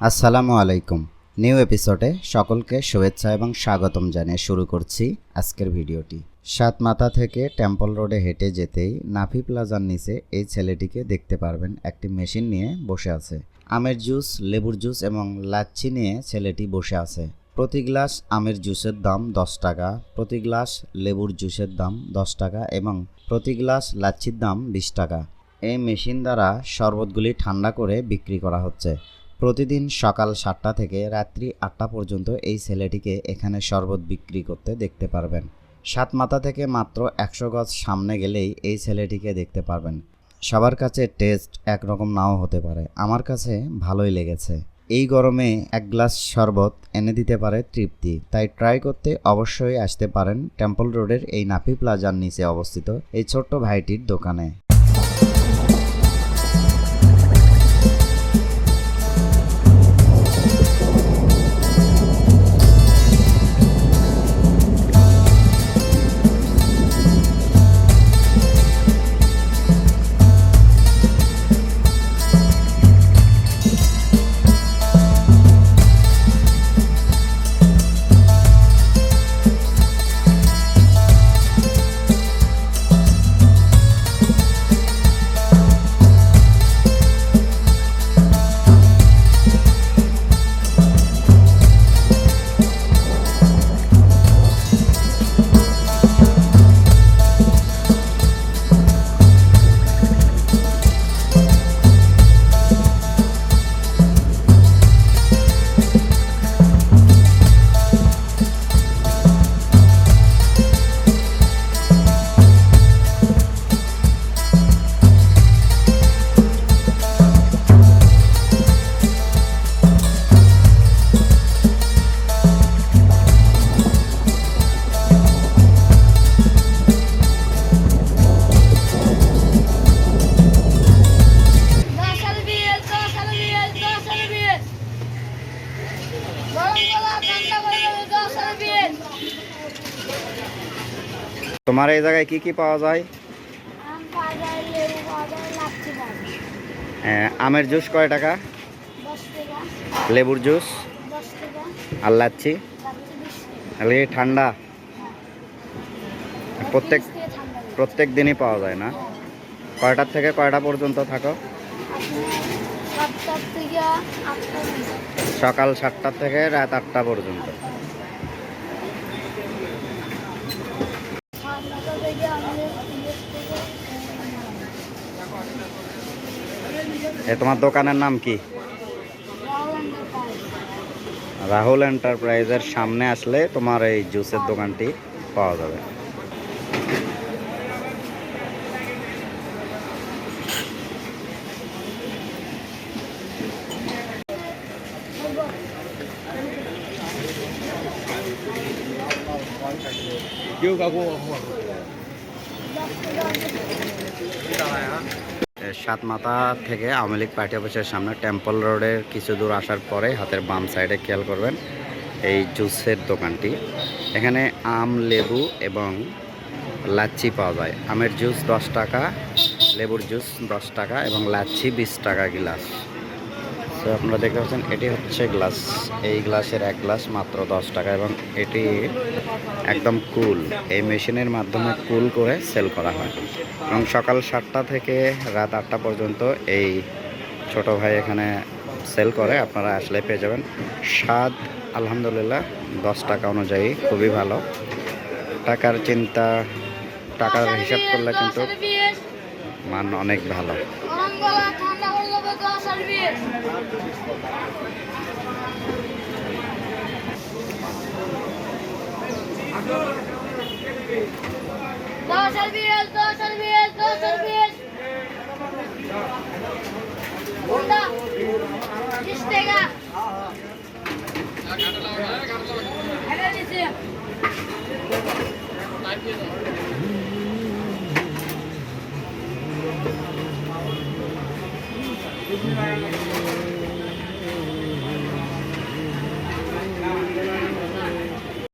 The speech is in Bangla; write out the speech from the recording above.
আসসালামু আলাইকুম। নিউ এপিসোডে সকলকে শুভেচ্ছা এবং স্বাগতম জানিয়ে শুরু করছি আজকের ভিডিওটি। সাত মাথা থেকে টেম্পল রোডে হেঁটে যেতেই নাফি প্লাজার নিচে এই ছেলেটিকে দেখতে পারবেন একটি মেশিন নিয়ে বসে আছে। আমের জুস, লেবুর জুস এবং লাচ্ছি নিয়ে ছেলেটি বসে আছে। প্রতি গ্লাস আমের জুসের দাম দশ টাকা, প্রতি গ্লাস লেবুর জুসের দাম দশ টাকা এবং প্রতি গ্লাস লাচ্ছির দাম বিশ টাকা। এই মেশিন দ্বারা শরবতগুলি ঠান্ডা করে বিক্রি করা হচ্ছে। প্রতিদিন সকাল সাতটা থেকে রাত্রি আটটা পর্যন্ত এই ছেলেটিকে এখানে শরবত বিক্রি করতে দেখতে পারবেন। সাত মাথা থেকে মাত্র একশো গজ সামনে গেলেই এই ছেলেটিকে দেখতে পারবেন। সবার কাছে টেস্ট একরকম নাও হতে পারে। আমার কাছে ভালোই লেগেছে। এই গরমে এক গ্লাস শরবত এনে দিতে পারে তৃপ্তি। তাই ট্রাই করতে অবশ্যই আসতে পারেন টেম্পল রোডের এই নাফি প্লাজার নিচে অবস্থিত এই ছোট্ট ভাইটির দোকানে। তোমার এই জায়গায় কি কি পাওয়া যায়। হ্যাঁ, আমের জুস কয় টাকা? লেবুর জুস? আর লাচ্ছি? ঠান্ডা? প্রত্যেক ঠান্ডা লাগে। প্রত্যেক দিনই পাওয়া যায় না? কয়টার থেকে কয়টা পর্যন্ত থাকো। সকাল সাতটা থেকে রাত আটটা পর্যন্ত সাতটা থেকে আমাদের তিরিশ থেকে এ, তোমার দোকানের নাম কি? রাহুল এন্টারপ্রাইজের সামনে আসলে তোমার এই জুসের দোকানটি পাওয়া যাবে। এ, সাতমাথা থেকে আওয়ামী লীগ পার্টি অফিসের সামনে টেম্পল রোডের কিছু দূর আসার পরে হাতের বাম সাইডে খেয়াল করবেন এই জুসের দোকানটি। এখানে আম লেবু এবং লাচ্ছি পাওয়া যায়। আমের জুস দশ টাকা লেবুর জুস দশ টাকা এবং লাচ্ছি বিশ টাকা গ্লাস। তো আপনারা দেখতে পাচ্ছেন, এটি হচ্ছে গ্লাস। এই গ্লাসের এক গ্লাস মাত্র দশ টাকা এবং এটি একদম কুল। এই মেশিনের মাধ্যমে কুল করে সেল করা হয়। এবং সকাল সাতটা থেকে রাত আটটা পর্যন্ত এই ছোট ভাই এখানে সেল করে। আপনারা আসলে পেয়ে যাবেন। স্বাদ, আলহামদুলিল্লাহ, দশ টাকা অনুযায়ী খুবই ভালো। টাকার চিন্তা, টাকার হিসাব করলে কিন্তু মান অনেক ভালো। গরম গলা Amen.